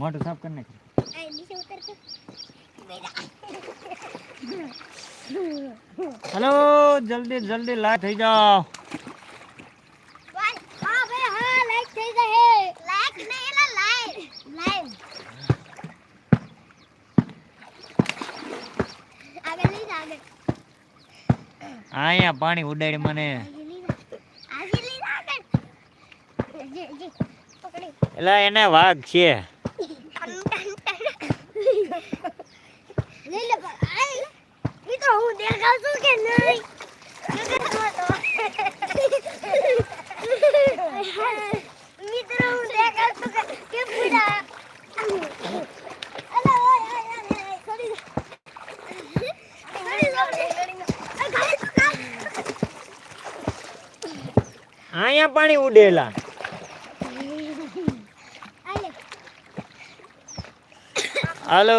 મોઢું સાફ કરી નાખ હલો જલ્દી જલ્દી લાઈટ થઈ જાઓ. અહીંયા પાણી ઉડાડી મને. એટલે એને વાઘ છે લઈ લે પણ આય મિત્રો હું દેખાવ છું કે નહીં? મિત્રો હું દેખાવ છું કે પૂરા? અહીંયા પાણી ઉડેલા. હાલો.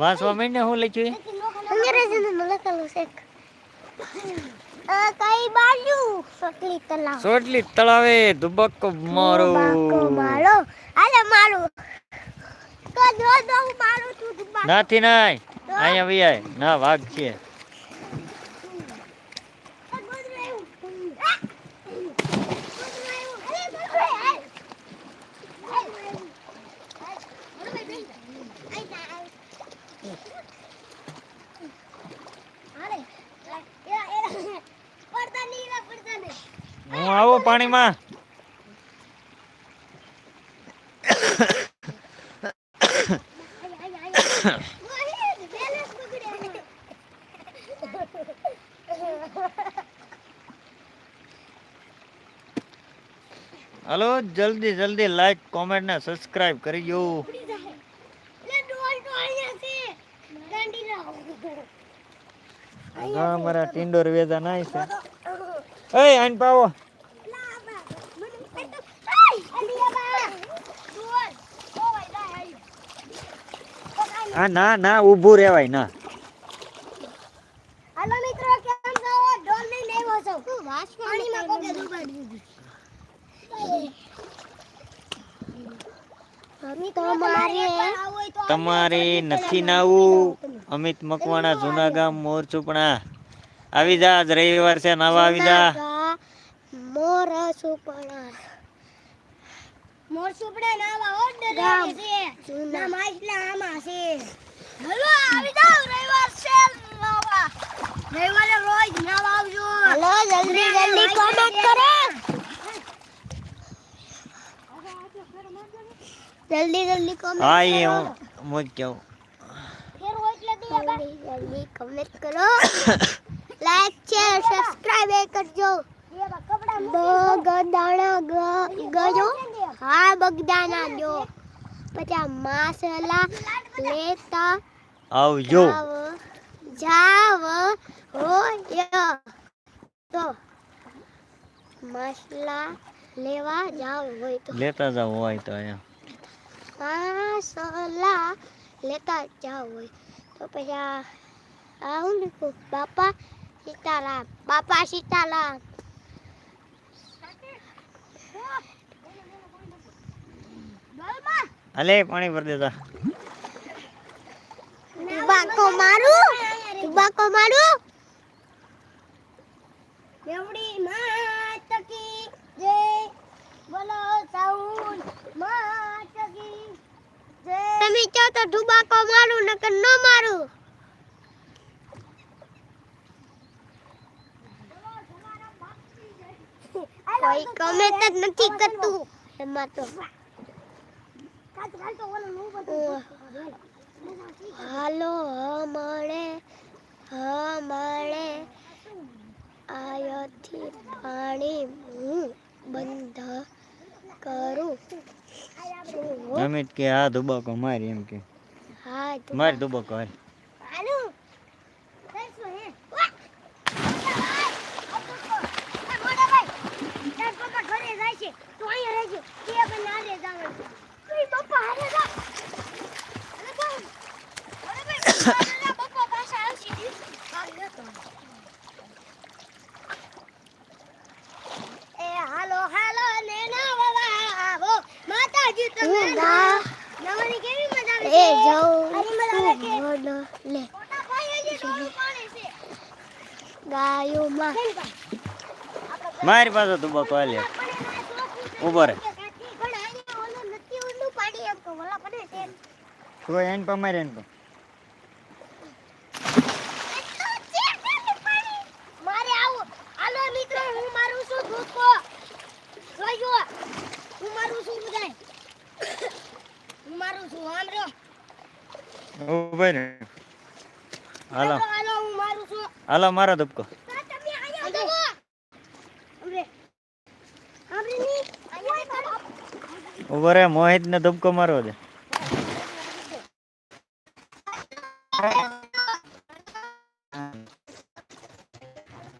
વાંચવા માંડને હું લખ્યું અંગ્રેજી ને લખેલું છે કઈ બાજુ? સોટલી તળાવ. સોટલી તળાવે ધુબક્કો મારો. મારો. આલે મારું. તો દો દો મારું તું તું નાથી નાય. અહીંયા વિયાય ના વાઘ છે. હું આવો પાણીમાં. હલો જલ્દી જલ્દી લાઈક કોમેન્ટ ને સબસ્ક્રાઇબ કરી દો. હા મારા ટિંડોર વેદા નાય છે. એય આઈન પાવો આ ના ના ઊભું રહેવાય ના. હાલો મિત્રો કેમ છો? ડોલ લઈને આવ્યો છો હું વાસ પાણીમાં કોકે ડૂબાડી તમારે તમારે નથી નાવું અમિત મકવાણા જૂના ગામ મોર આવી જા આજ રવિવાર છે નવા આવી જા. મોર સુપડા. મોર સુપડા નાવા ઓર્ડર છે. ના માછલા આમાં છે. હલો આવી જાવ રવિવાર છે નવા. રવિવારે રોજ નાવા આવજો. હલો જલ્દી જલ્દી કોમેન્ટ કરો. જલ્દી જલ્દી કોમેન્ટ હા એ હું મોજ કેવું ફેર હોય એટલે જલ્દી જલ્દી કોમેન્ટ કરો. લાઈક શેર સબસ્ક્રાઇબ એ કરજો. બગદાણા ગયો હા બગદાણા જો પછી આ માસલા લેતા આવજો. જાવ હોય. તો મસલા લેવા જાવ હોય તો. લેતા જાવ હોય તો અહીંયા. મસલા લેતા જાવ હોય તો પછી આ આ હું લખું બાપા સીતારામ બાપા સીતારામ અલે પાણી ભર દેતા. બાકો મારું? બાકો મારું? દેવડી માત કી જય બોલો સાઉન માત કી જય તમે કહો તો ડુબાકો મારું નકર ન મારું? કોઈ કમેન્ટ જ નથી કરતું. એમાં તો હાલો મળે મળે આયોથી પાણી હું બંધ કરું અમિત કે આ ધુબાકો મારી એમ કે. હા મારી ધુબાકો હાલ હાલો દસો હે વાહ! મોટા ભાઈ તાર પપ્પા છે. તો અહીંયા રહેજો. તે પણ નારે જવાનું તું પપ્પા હારે જા. અરે ભાઈ અરે ભાઈ પપ્પા પાસે આવશે. હાલ લેતો એ હાલો હાલો ને નવાવો માતાજી તમે નવાની કેવી મજા આવે એ જાઉં. અરે મજા આવે લે. મોટા ભાઈ હજી થોડું પાણી છે? ગાયોમાં. મારી પાસે ધુબાકો હાલ. યાર. ઊભો રહે. કોઈ એન પર મારે એન પર મારે આવું. હાલો મિત્રો હું મારું છું ધોકો જોજો હું મારું છું બધાય હું મારું છું આમ રહ્યો ઊભા રે હાલો હાલો હાલો હું મારું છું હાલો મારો ધબકો તમે અહીંયા આવો અરે આપણે ની અહીંયા ઊભો રે મોહિત ને ધબકો મારો દે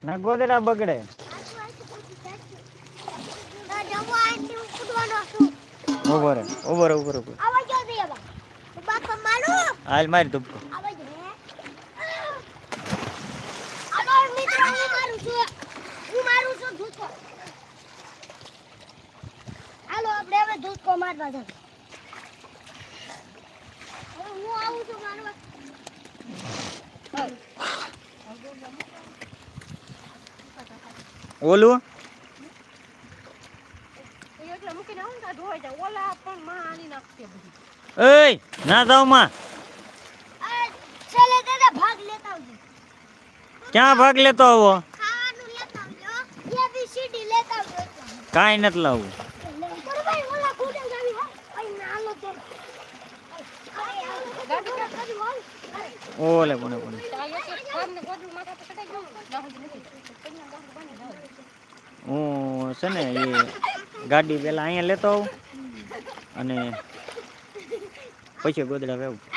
ના ગોદડા બગડે. ઊભો રે ઊભો રે ઊભો રે હાલ મારી ધબકો આવા જો હાલો મિત્રો હું મારું છું હું મારું છું ધૂકો હાલો આપણે હવે ધૂકો મારવા જઈએ હવે હું આવું છું મારવા ઓલું એટલે મૂકીને આવું ને ધોઈ જાય ઓલા હું આવું છું મારું ઓલું? એય ના જાવમાં. ભાગ લેતા આવજો. ક્યાં ભાગ લેતો આવો? કાંઈ નથી લાવવું પર ભાઈ ઓલા કુડે જાવી હો ભાઈ નાલો તો ગાડી કરી હોલ ઓલે કોને કોને હું છે ને એ ગાડી પેલા અહીંયા લેતો આવું અને પછી ગોદડા વેવું.